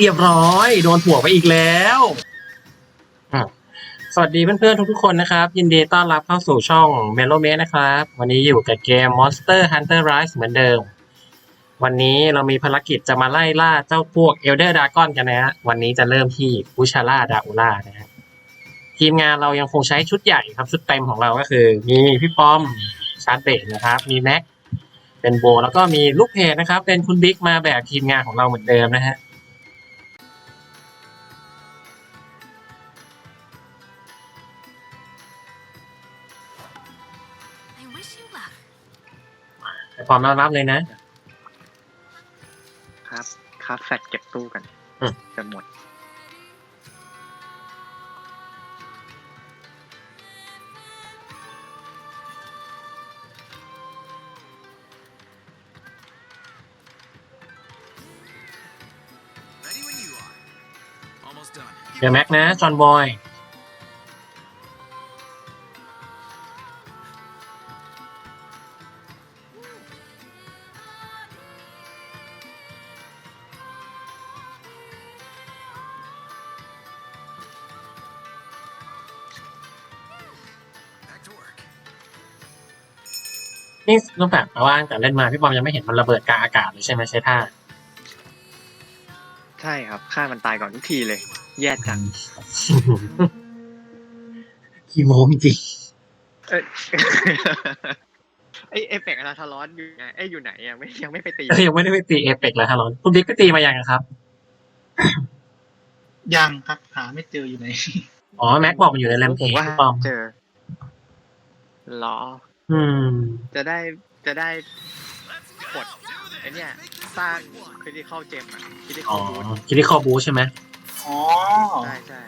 เรียบร้อย โดนผัวไปอีกแล้วอะสวัสดีเพื่อนๆทุกๆคนนะครับ ยินดีต้อนรับเข้าสู่ช่อง m e l o m a นะครับ วันนี้อยู่กับเกม Monster Hunter Rise เหมือนเดิม วันนี้เรามีภารกิจจะมาไล่ล่าเจ้าพวก Elder Dragon กันนะฮะวันนี้จะเริ่มที่อุชาร่าดาอุล่านะฮะทีมงานเรายังคงใช้ชุดใหญ่ครับ ชุดเต็มของเราก็คือ มีพี่ป้อมชาร์จเบรนะครับ มีแม็กเป็นโบ แล้วก็มีลูกเพจนะครับ เป็นคุณบิ๊กมาแบบทีมงานของเราเหมือนเดิมนะฮะ พร้อมแล้วรับเลยนะ ครับครับแฟดเก็บตู้กันอืม จะหมด Ready when you are. Almost done. เดี๋ยวแม็กนะจอห์นบอย นี่รูปแบบแปลว่าตั้งแต่เล่นมาพี่บอมยังไม่เห็นมันระเบิดกลางอากาศเลยใช่ไหมใช่ท่าใช่ครับฆ่ามันตายก่อนทุกทีเลย แย่จังขี้โมจริงเอ้ยไอเอฟเฟกต์อาราทารอนอยู่ไงเอ้ยอยู่ไหนอะไม่ยังไม่ไปตีเอ้ยยังไม่ได้ไปตีเอเปกเลยฮะร้อนคุณบิ๊กไปตีมายังอะครับยังครับหาไม่เจออยู่ไหนอ๋อแม็กบอกมันอยู่ในแรมเพผจมว่าพี่บอมเจอเหรอ อืม จะได้จะได้กดไอเนี้ยสร้างคริติคอลเจมอะคริติคอ๋ออลบูทคิดที่คอบูใช่ไหมอ๋อใช่ใช่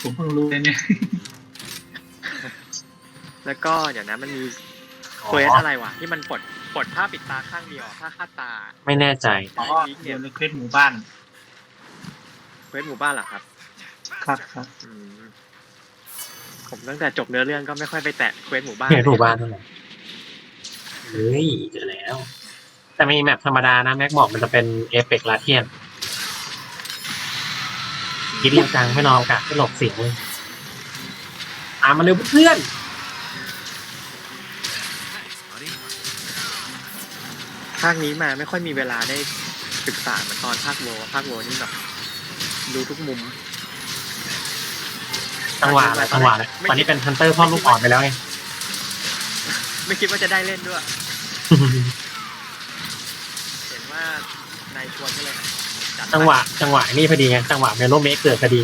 ผมเพิ่งรู้เลยเนี่ย แล้วก็เดี๋ยวนะมันมีอ๋อเควสอะไรวะที่มันปลดปลดผ้าปิดตาข้างเดียวผ้าคาดตาไม่แน่ใจ อ๋อเรียนในเควสหมู่บ้านเควสหมู่บ้านเหรอครับ ครับครับอืม ผมตั้งแต่จบเนื้อเรื่องก็ไม่ค่อยไปแตะเควสหมู่บ้านเห็นถูกบ้านเท่าไหร่เฮ้ยเจอแล้ว แต่มีแมปธรรมดานะแม็กบอกมันจะเป็นเอเปกลาเทียนคิดเรียงจังไม่นอนอากาศไม่หลบเสียงเลยตามมาเร็วเพื่อน Thanks, buddy. ภาคนี้มาไม่ค่อยมีเวลาได้ศึกษาเหมือนตอนภาคโวภาคโวนี่แบบดูทุกมุม จังหวะอะไรจังหวะอะไรตอนนี้เป็นฮันเตอร์พ่อลูกอ่อนไปแล้วไง ไม่คิดว่าจะได้เล่นด้วย เห็นว่านายชวนก็เลยจัดไปจังหวะ จังหวะนี่พอดีไง จังหวะเมโลเมคเกิดพอดี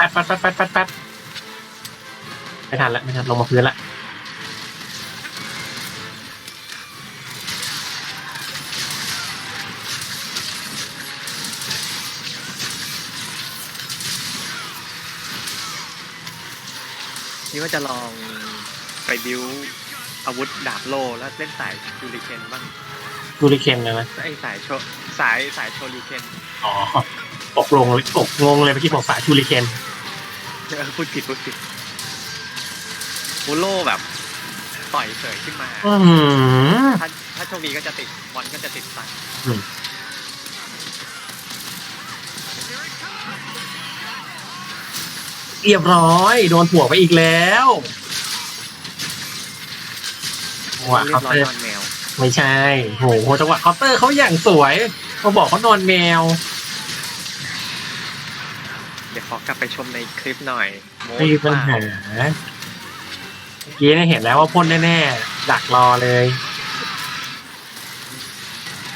ป๊ดแป๊ดแป๊ดแป๊ดแป๊ดแป๊ดไม่ทันละไม่ทันลงมาพื้นละนี่ว่าจะลองไปบิวอาวุธดาบโลแล้วเล่นสายชูริเคนบ้างดูริเคนเลยไหมไอสายโชสายสายโชริเคนอ๋อตกลงตกงงเลยเมื่อกี้บอกสายชูริเคน พูดผิดพูดผิดบูโลแบบ ต่อยเสยขึ้นมา อือหือถ้าถ้าโชคดีก็จะติดบอลก็จะติดตังเรียบร้อย โดนผัวไปอีกแล้วจังหวะเรีเคายบน์ร้อเตยอร์นอนแมว ไม่ใช่โหจังหวะเคาน์เตอร์เขาอย่างสวยเขาบอกเขานอนแมวเดี๋ยวข อกลับไปชมในคลิปหน่อยโม้ไม่มีปัญหาเมื่อกี้เนี่ยเห็นแล้วว่าพ่นแน่ๆดักรอเลย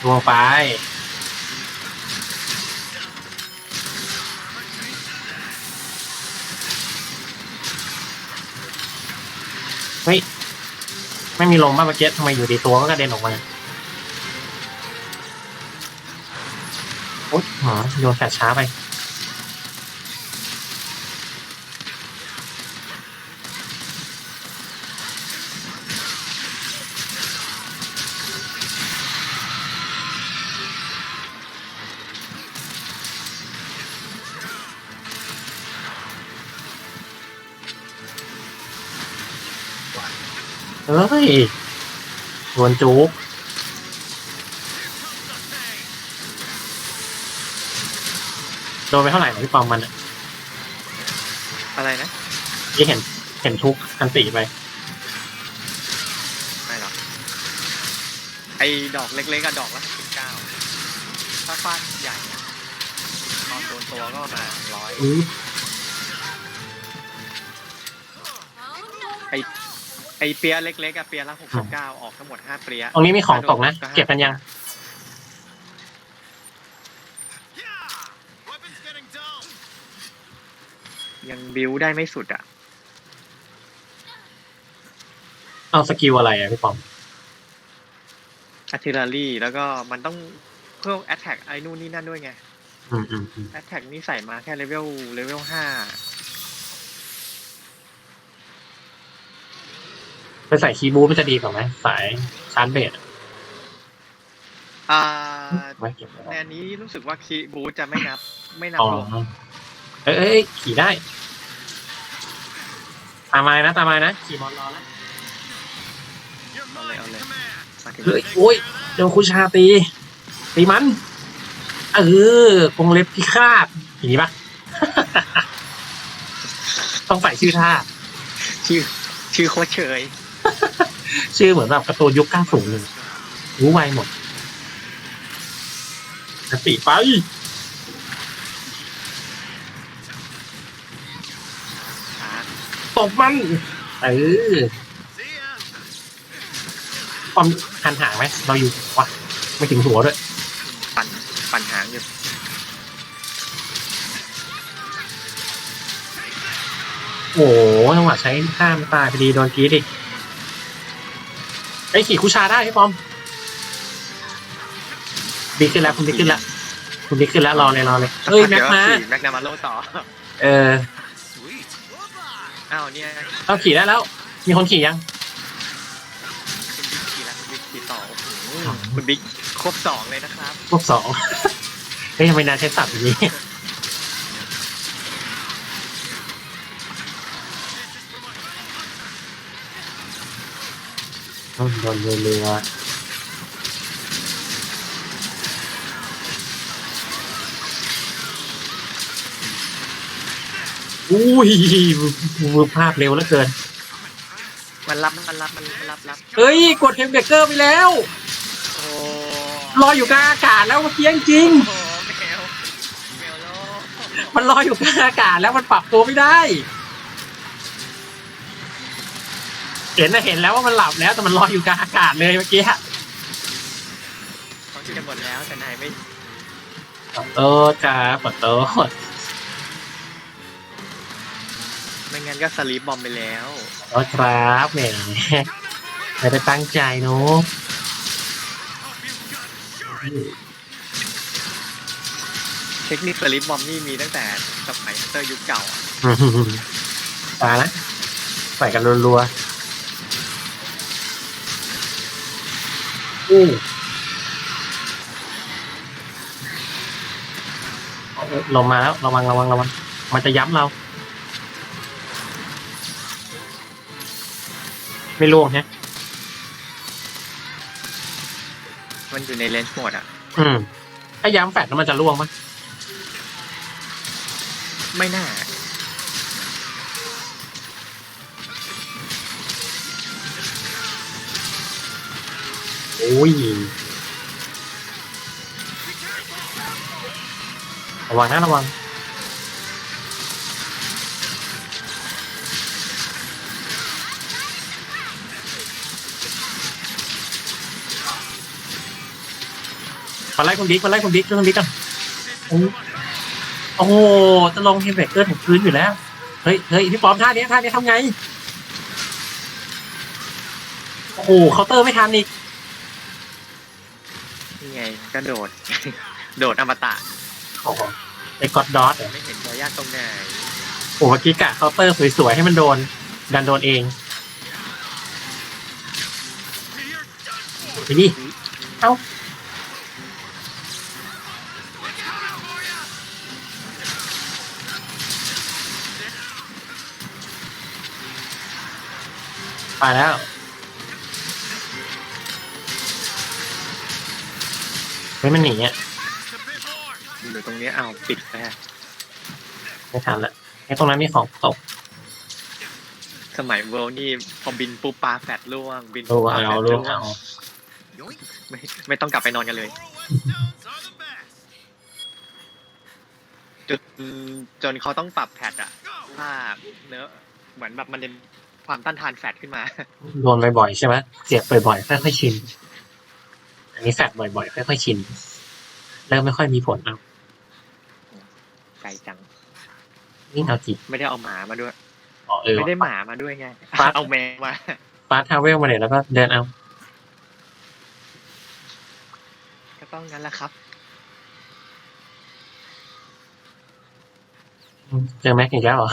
ลวงไปเฮ้ย ไม่มีลมบ้างเมื่อกี้ทำไมอยู่ดีตัวก็กระเด็นออกมาโอ๊ยหอโยนแฟลชช้าไป เฮ้ยโดนจุกโดนไปเท่าไหร่นะพี่ปอมมันอะอะไรนะ ที่เห็นเห็นทุกอันติไป ไม่หรอกไอ้ดอกเล็กๆอะดอกละสิบเก้าถ้าฟาดใหญ่อะตอนโดนตัวก็ประมาณร้อยอื้อ ไอ้เปียเล็กๆอะเปียละหกสิบเก้าออกทั้งหมดห้าเปียตรงนี้มีของตกนะ เก็บกันยัง Weapons getting dull. ยังบิวได้ไม่สุดอะเอาสกิลอะไรอะพี่ปอมอาร์ติลารี่แล้วก็มันต้องเพิ่มแอตแทกไอ้นู่นนี่นั่นด้วยไงอืมอืมอืมแอตแทกนี่ใส่มาแค่เลเวลเลเวลห้า ไป ใส่คีย์บูทมันจะดีกว่าไหมสายชาร์จเบสอะอ่าไว้เก็บไว้ในอันนี้รู้สึกว่าคีบูจะไม่นับ ไม่นับอ๋อรวมเอ้ยเอ้ยเอ้ยขี่ได้ ตามมานะตามมานะขี่มอนรอแล้ว Your Ole, mind ole. command. มาถึงเฮ้ยโอ้ยโดนคุชาตีตีมัน เออกรงเล็บพิฆาตอย่างนี้ปะ ต้องใส่ชื่อท่า ชื่อชื่อโคตรเฉย ชื่อเหมือนแบบการ์ตูนยุค90เลยรู้ไวหมดสติไปชาร์จตบมัน เออ See ya. ความหันหางไหม เราอยู่วะไม่ถึงหัวด้วย ปั่นปั่นหางอยู่โอ้โหจังหวะใช้ข้ามตายพอดีโดนกรีดอีก ไอ้ยขี่คุชาได้พี่ปอมดีขึ้นแล้วคุณดีขึ้นแล้วคุณดีขึ้นแล้วรอเลยรอเลยเอ้ยแม็กมาเดี๋ยวขี่แม็กนามาโลต่อ เออ Sweet. อ้าวเนี่ยต้องขี่ได้แล้ว มีคนขี่ยังคุณบิ๊กขี่แล้วคุณบิ๊กขี่ต่อโอ้โหคุณบิ๊กครบสองเลยนะครับพวกสองเฮ้ยทำไมนานใช้สับอย่างนี้ โดนโดนเรืออุ้ยมือภาพเร็วเหลือเกิน มันรับมันรับมันรับรับเฮ้ย กดเทมเบรกเกอร์ไปแล้ว โอ้ลอยอยู่กลางอากาศแล้วเมื่อกี้จริง โหแมวแมวโลๆมันลอยอยู่กลางอากาศแล้วมันปรับตัวไม่ได้ เห็นนะเห็นแล้วว่ามันหลับแล้วแต่มันลอยอยู่กลางอากาศเลยเมื่อกี้ฮะเขาจะหมดแล้วแต่นายไม่ขอโทษครับขอโทษไม่งั้นก็สลีปบอมไปแล้วขอโทษครับแหมไม่ได้ตั้งใจเนอะเทคนิคสลีปบอมนี่มีตั้งแต่สมัยฮันเตอร์ยุคเก่าอะ ตายละใส่กันรัวๆ อู้เอาลงมาแล้วระวังระวังระวังมันจะย้ำเรา ไม่ล่วงฮะมันอยู่ในเลนส์โหมดอะ อืมถ้าย้ำแฟดแล้วมันจะล่วงปะไม่น่า อ้ยระวังนะระวังมาไล่คุณบิ๊กมาไล่คุณบิ๊กช่วยคุณบิ๊กกันโอ้โอ้โหจะลงเฮมเบกเกอร์ถึงพื้นอยู่แล้ว เฮ้ยเฮ้ยพี่ปอมท่านี้ท่านี้ทำไง โอ้โหเคาน์เตอร์ไม่ทันอีก ก็โดด โดดอมตะโอ้โหไอ้ก็อดดอทเหรอไม่เห็นตัวยากตรงไหนโอ้โหเมื่อกี้กะเคาน์เตอร์สวยๆให้มันโดน ดันโดนเองไปดิเอ้าไปไปแล้ว เฮ้ยมันหนีอะ Just a bit more. อยู่ตรงนี้เอาวปิดนะฮะไม่ทันละไอ้ตรงนั้นมีของตก สมัยเวิลด์นี่พอบินปุ๊บปลาแฟดล่วง บินรู้ปุ๊บว่าปลาแฟเอาดรู้ล่วงเอา Yoink. ไม่ไม่ต้องกลับไปนอนกันเลย Throw wet stones are the best. จนจนเขาต้องปรับแพทอะถ้าเนื้อเหมือนแบบมันจะความต้านทานแฟตขึ้นมาโดนบ่อยๆใช่ไหมเจ็บบ่อยๆค่อยๆชิน อันนี้แฟดบ่อยๆ ค่อยๆชิน เริ่มไม่ค่อยมีผลแล้วไกลจัง นี่เอาจิไม่ได้เอาหมามาด้วย อ๋อเออ ไม่ได้หมามาด้วยไง ปั๊บ เอาแมวมา ฟาสทาวเวลมาเนี่ยแล้วก็เดินเอา ก็ต้องงั้นแหละครับ เจอแม็กอีกแล้วเหรอ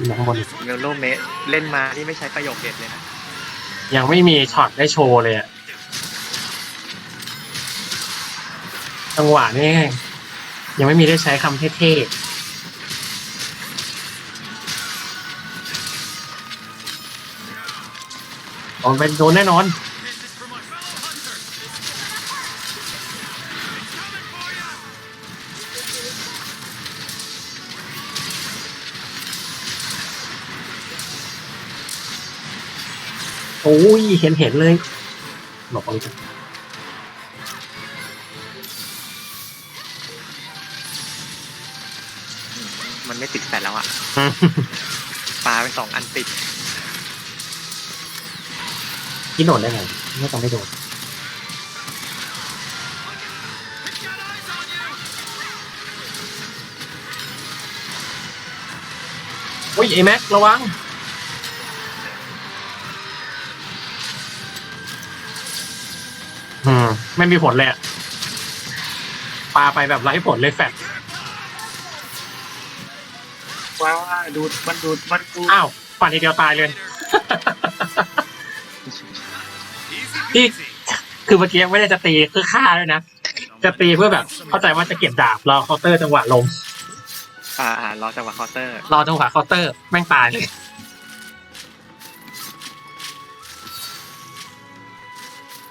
อืมอยู่ข้างบนอีกเมลโลเมะเล่นมานี่ไม่ใช้ประโยคเด็ดเลยนะยังไม่มีช็อตได้โชว์เลยอะจังหวะนี่ยังไม่มีได้ใช้คำเท่ๆโดนเป็นโดนแน่นอน อ้ยเห็นเห็นเลยหลบเอาเลยจ้ะอืมมันไม่ติดแฟตแล้วอะอืมปลาไปสองอันติดพี่โดนได้ไงไม่ต้องไม่โดน It's got eyes on you. อุ้ยไอแม็กระวัง ไม่มีผลเลยอะปาไปแบบไร้ผลเลยแฟดว้าวดูดมันดูดมันดูดอ้าวปั่นทีเดียวตายเลย Easy ที่ peasy. คือเมื่อกี้ไม่ได้จะตีคือฆ่าด้วยนะ จะตีเพื่อแบบเข้าใจว่าจะเก็บดาบรอเคาน์เตอร์จังหวะลงอ่าอ่ารอจังหวะเคาน์เตอร์ รอจังหวะเคาน์เตอร์แม่งตายเลย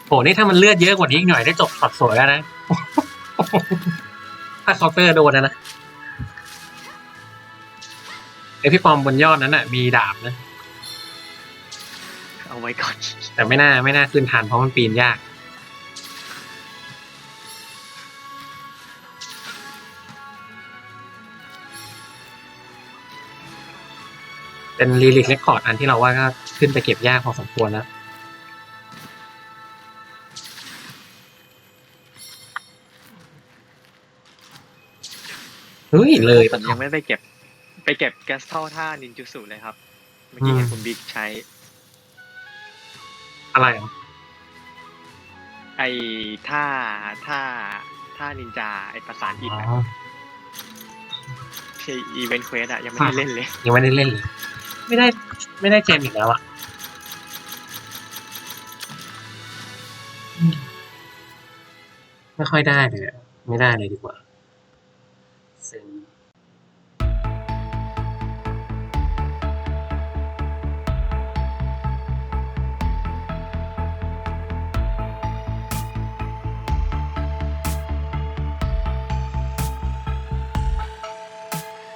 โหนี่ถ้ามันเลือดเยอะกว่านี้อีกหน่อยได้จบช็อตสวยแล้วนะ ถ้าเคาน์เตอร์โดนนะนะไอพี่ปอมบนยอดนั้นน่ะ มีดาบนะ เอาไว้ก่อน แต่ไม่น่าไม่น่าขึ้นทันเพราะมันปีนยาก เป็นรีลิกเรคคอร์ดอันที่เราว่าก็ขึ้นไปเก็บยากพอสมควรแล้ว เฮ้ยเลยผมยังไม่ไปเก็บ ไปเก็บแกสเทลท่านินจูสุเลยครับ เมื่อกี้อืมเห็นคุณบิ๊กใช้ อะไรเหรอไอ้ท่าท่าท่านินจาไอ้ประสานอินอ๋อะอที่อีเวนต์เควสอะยังไม่ได้เล่นเลย ยังไม่ได้เล่นเลยไม่ได้ไม่ได้เจมอีกแล้วอะอืมไม่ค่อยได้เลยอะไม่ได้เลยดีกว่า เซ็ง